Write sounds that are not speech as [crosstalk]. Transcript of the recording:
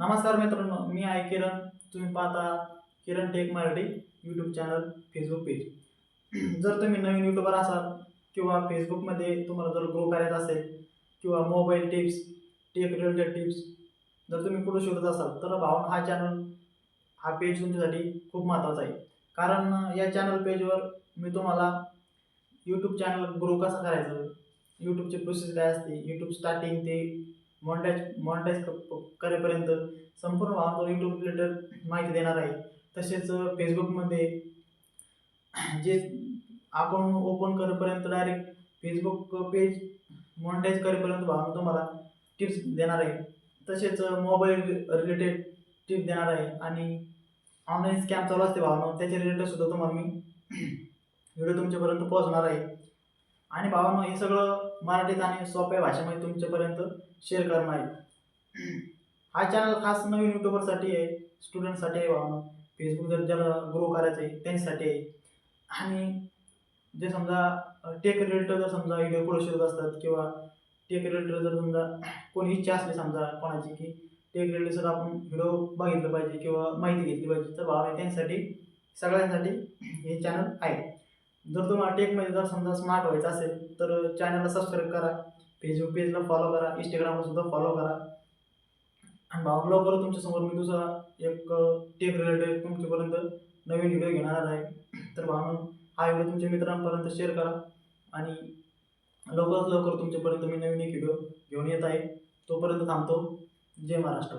नमस्कार मित्रांनो मी आहे किरण. तुम्ही पाहता Kiran tech Marathi YouTube channel Facebook page जर तुम्ही नवीन यूट्यूबर असाल किंवा फेसबुकमध्ये तुम्हाला जर ग्रो करायचा असेल किंवा mobile tips tech related tips जर तुम्ही कुठं शोधत असाल तर भावना हा चॅनल हा पेज तुमच्यासाठी खूप महत्त्वाचा आहे. कारण या चॅनल पेजवर मी तुम्हाला यूट्यूब चॅनल ग्रो कसं करायचं यूट्यूबची प्रोसेस काय असते यूट्यूब स्टार्टिंग ते मॉनिटाईज मॉनिटाईज करेपर्यंत संपूर्ण भावावर यूट्यूब रिलेटेड माहिती देणार आहे. तसेच फेसबुकमध्ये जे अकाउंट ओपन करेपर्यंत डायरेक्ट फेसबुक पेज मॉनिटाईज करेपर्यंत भावानं तुम्हाला टिप्स देणार आहे. तसेच मोबाईल रिलेटेड टिप देणार आहे. आणि ऑनलाईन स्कॅम चालू असते भावानं त्याच्या रिलेटेड सुद्धा तुम्हाला मी [clears throat] व्हिडिओ तुमच्यापर्यंत पोहोचणार आहे. आणि भावानं हे सगळं मराठीत आणि सोप्या भाषेमध्ये तुमच्यापर्यंत शेअर करणार आहे. हा चॅनल खास नवीन युट्यूबरसाठी आहे स्टुडंटसाठी आहे भावना. फेसबुक जर ज्याला ग्रो करायचं आहे त्यांच्यासाठी आहे. आणि जे समजा टेक रिलेटेड जर समजा व्हिडिओ पुढे असतात किंवा टेक रिलेटेड जर समजा कोणी इच्छा असली समजा कोणाची की टेक रिलेटेड जर आपण व्हिडिओ बघितलं पाहिजे किंवा माहिती घेतली पाहिजे तर भावना त्यांच्यासाठी सगळ्यांसाठी हे चॅनल आहे. जर तुम्हाला टेकमध्ये जर समजा स्मार्ट व्हायचं असेल तर चॅनलला सबस्क्राईब करा फेसबुक पेजला फॉलो करा इंस्टाग्रामला सुद्धा फॉलो करा. आणि भाऊ लवकर तुमच्यासमोर मी दुसरा एक टेक रिलेटेड तुमच्यापर्यंत नवीन व्हिडिओ घेणार आहे. तर भाऊ हा व्हिडिओ तुमच्या मित्रांपर्यंत शेअर करा. आणि लवकरात लवकर तुमच्यापर्यंत मी नवीन एक व्हिडिओ घेऊन येत आहे. तोपर्यंत थांबतो. जय महाराष्ट्र.